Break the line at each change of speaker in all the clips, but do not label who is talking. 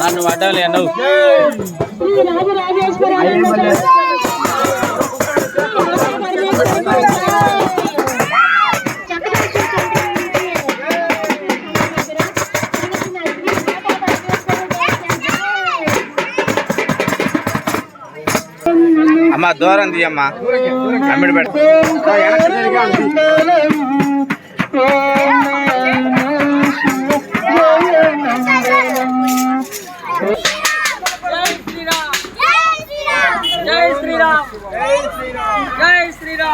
నన్ను పడ్డాలి అన్నావు అమ్మ దూరం తీయమ్మా. అమ్మిడి
పెడతా.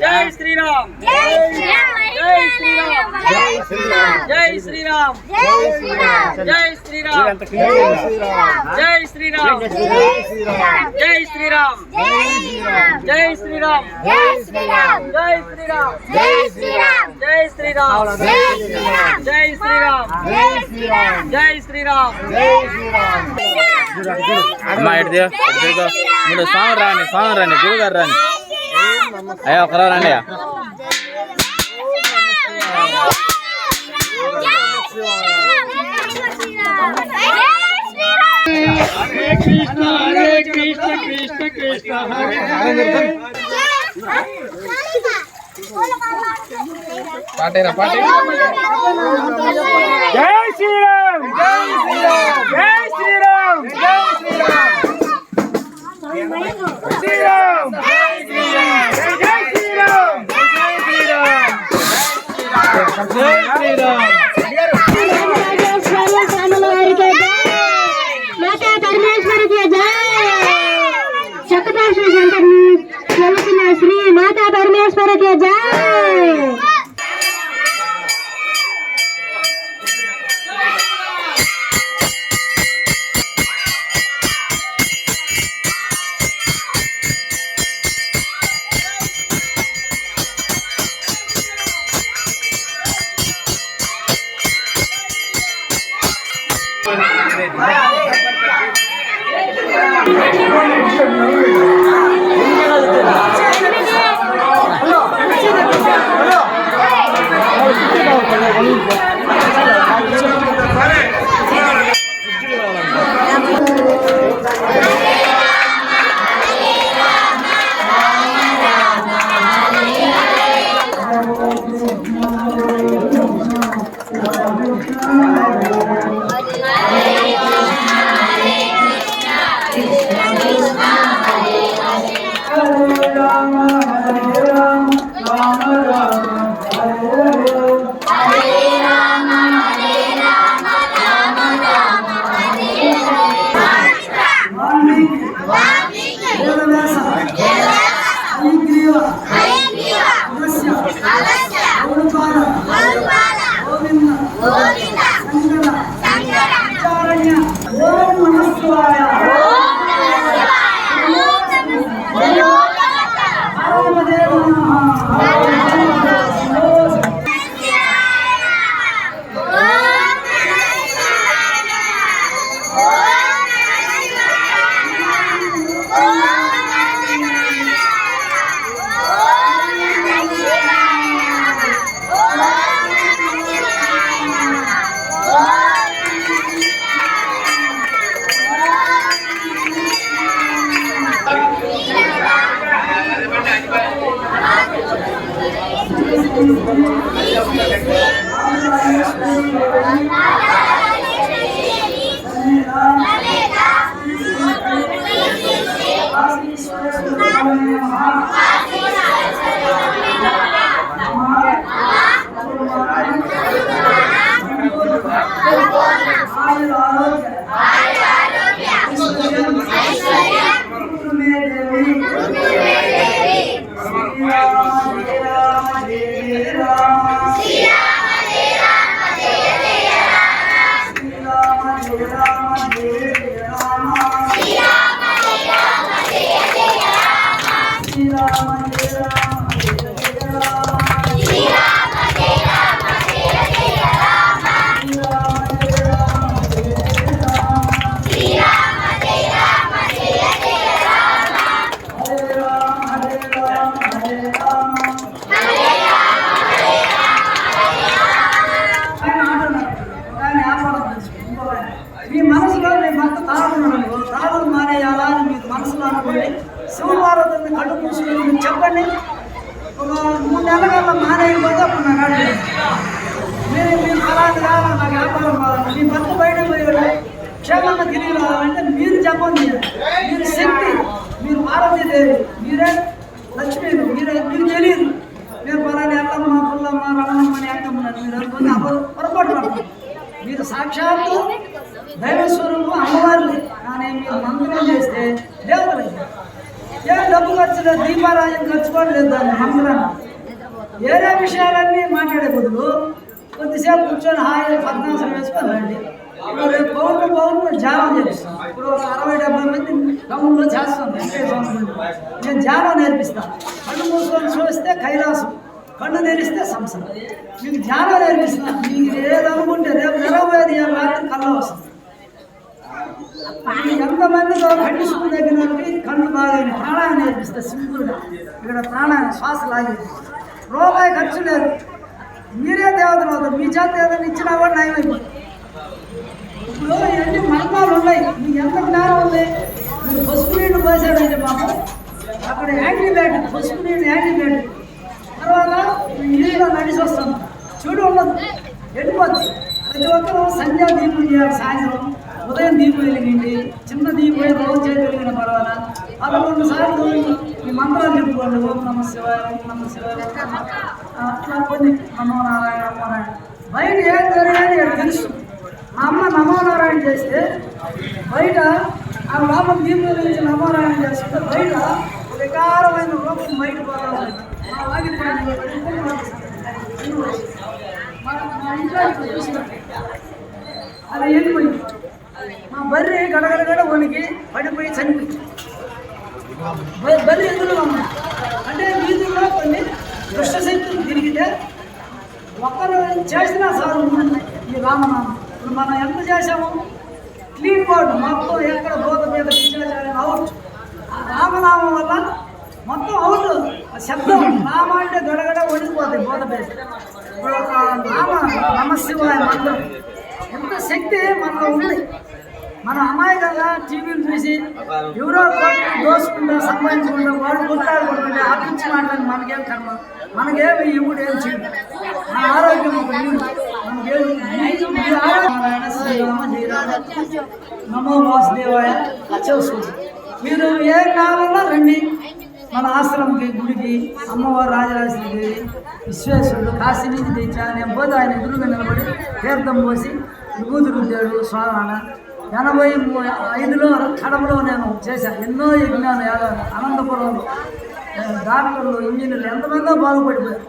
జై శ్రీరామ్ జై శ్రీరామ్ జై శ్రీరామ్ జై శ్రీరామ్ జై శ్రీరామ్ జై శ్రీరామ్ జై శ్రీరామ్ జై శ్రీరామ్ జై శ్రీరామ్ జై శ్రీరామ్ జై శ్రీరామ్
అమ్మ ఇటు దిగు, ఇటు దిగు. మీరు స్వామి రాని స్వామి రాని గురుగారు రాని అయ్యా ఒకరో రండి అయ్యా.
హరే కృష్ణ పాటేరా. పాటే
జై శ్రీరామ్. 妈妈。మీరు మీరు శక్తి మీరు పార్వతీదేవి మీరే లక్ష్మీ మీరు మీకు తెలియదు. మీరు పలాని ఎల్లమ్మ పుల్లమ్మ రమణమ్మ అని అంటున్నారు మీరు అనుకుని పొరపాటు మీరు సాక్షాత్తు దైవ స్వరూపం అమ్మవారిని కానీ మీరు మంత్రం చేస్తే దేవుడు ఏం డబ్బు ఖర్చు లేదు దీపారాజం ఖర్చు కూడా లేదు దాన్ని మంత్రాన్ని వేరే విషయాలన్నీ మాట్లాడే బదులు కొద్దిసేపు కూర్చొని హాయిగా పద్నాసం వేసుకొని రండి. రేపు పౌరులు పౌర్ణమి ధ్యానం ఇప్పుడు ఒక అరవై డెబ్బై మంది టౌన్లో చేస్తాం. నేను ధ్యానం నేర్పిస్తాను కళ్ళు మూసుకొని చూస్తే కైలాసం కళ్ళు నేరిస్తే సంసారం. మీకు ధ్యానం నేర్పిస్తాను మీకు ఏదనుకుంటే రేపు జరగబోయేది ఏం రాత్రి కళ్ళ వస్తుంది. ఎంతమందితో ఖండిస్తున్న దగ్గర కళ్ళు బాగా ప్రాణాన్ని నేర్పిస్తే సింపుల్గా ఇక్కడ ప్రాణాన్ని శ్వాస లాగేది. రూపాయి ఖర్చు లేదు. మీరే దేవతలు అవుతారు. మీ చేత ఏదైనా ఇచ్చినా కూడా నయమైపోతుంది. ఇప్పుడు ఎన్ని మర్మాలు ఉన్నాయి. మీకు ఎంత జ్ఞానం ఉంది? మీరు పసుపు నీళ్ళు పోసాడండి మాకు. అక్కడ యాంటీబయాటిక్ పసుపు నీళ్ళు యాంటీబయాటిక్ తర్వాత నీళ్ళు నడిచి వస్తాం. చెడు ఉండదు. వెళ్ళిపోద్ది. ప్రతి ఒక్కరూ సంధ్యా దీపం చేయాలి సాయంత్రం. ఉదయం దీపం వెలిగింది. చిన్న దీపం రోజు చేతి వెలిగిన పర్వాలా పదకొండు సార్లు ఈ మంత్రాలు చెప్పుకోండి. ఓం నమ శివాయ ఓం నమ శివాయ అట్లా కొన్ని నమో నారాయణ నమో నారాయణ. బయట ఏం జరిగాయని తెలుసు ఆ అమ్మ నమోనారాయణ చేస్తే బయట ఆ లోపల దీపం నుంచి నమోనారాయణ చేస్తే బయట వికారమైన రూపం బయట పోవాలి. మా మా వెళ్ళిపోయింది మా బర్రె గడగడగడ వణికి పడిపోయి చనిపోయింది. బర్రె ఎదురుగా ఉంది అంటే వీధుల్లో కొన్ని దుష్టశక్తులు తిరిగితే ఒకరు చేసినా సార్ ఈ రామనామం ఇప్పుడు మనం ఎంత చేసాము క్లీన్ బోర్డు. మొత్తం ఎక్కడ బోధ మీద అవుట్ ఆ రామనామం వల్ల మొత్తం అవుట్. శబ్దం రామ అంటే గడగడ వణికిపోతాయి బోధ మీద. ఇప్పుడు రామ నమశివాయ మంత్రం ఎంత శక్తి మనలో ఉంది. మన అమాయకంగా టీవీలు చూసి ఎవరో కోట్లు దోసుకుంటా సంపాదించుకుంటా వాడు కొట్లాడుకుంటుంటే ఆపించి మాట్లాడి మనకేం కర్మ? మనకేమి ఇవ్వడు ఏం చేయడం మన ఆరోగ్యం ఒక నారాయణ శ్రీరామ జయరామ నమో వాసుదేవాయ చేసుకోండి మీరు ఏ కావాలన్నా రండి? మన ఆశ్రమంకి గుడికి అమ్మవారు రాజరాజేశ్వరి దేవి విశ్వేశ్వరుడు కాశీ నుంచి తెచ్చాను నేను పోతే ఆయన ఎదురుగా నిలబడి తీర్థం పోసి విభూతి రుద్దాడు స్వామి ఎనభై మూ- ఐదులో కడపలో నేను చేశాను. ఎన్నో యజ్ఞాలు అనంతపురంలో డాక్టర్లు ఇంజనీర్లు ఎంతమందో బాగుపడిపోయారు.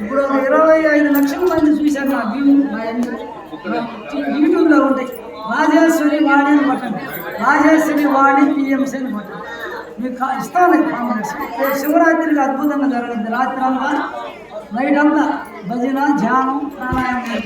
ఇప్పుడు ఒక ఇరవై ఐదు లక్షల మంది చూశారు నా యూట్యూబ్లో ఉంటాయి రాజేశ్వరి వాణి అని పట్టండి రాజేశ్వరి వాణి పిఎంసీ అని పట్టండి మీకు కా- ఇస్తాను రేపు శివరాత్రికి అద్భుతంగా జరగదు రాత్రి అంతా నైట్ అంతా భజన ధ్యానం ప్రాణాయామం.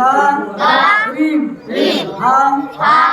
লাম রিম হা